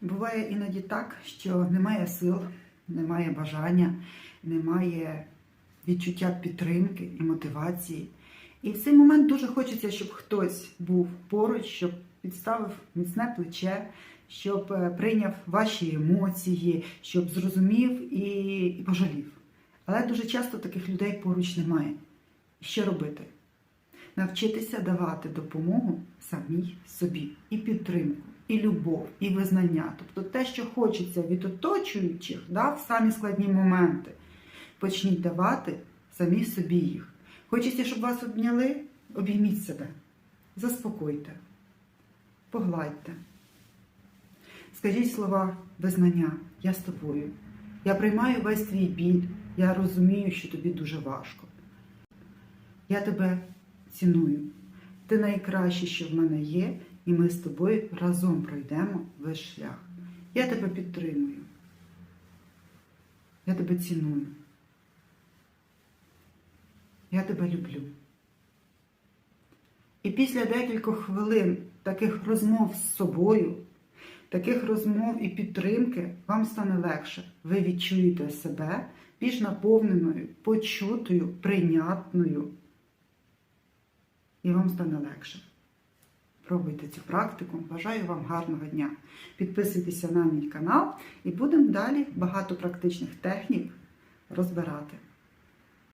Буває іноді так, що немає сил, немає бажання, немає відчуття підтримки і мотивації. І в цей момент дуже хочеться, щоб хтось був поруч, щоб підставив міцне плече, щоб е, прийняв ваші емоції, щоб зрозумів і, і пожалів. Але дуже часто таких людей поруч немає. Що робити? Навчитися давати допомогу самій собі, і підтримку, і любов, і визнання. Тобто те, що хочеться від оточуючих, да, в самі складні моменти, почніть давати самі собі їх. Хочеться, щоб вас обняли, обійміть себе, заспокойте, погладьте. Скажіть слова визнання, я з тобою. Я приймаю весь твій біль, я розумію, що тобі дуже важко. Я тебе ціную. Ти найкраще, що в мене є, і ми з тобою разом пройдемо весь шлях. Я тебе підтримую. Я тебе ціную. Я тебе люблю. І після декількох хвилин таких розмов з собою, таких розмов і підтримки вам стане легше. Ви відчуєте себе більш наповненою, почутою, прийнятною. І вам стане легше. Пробуйте цю практику. Бажаю вам гарного дня. Підписуйтеся на мій канал і будемо далі багато практичних технік розбирати.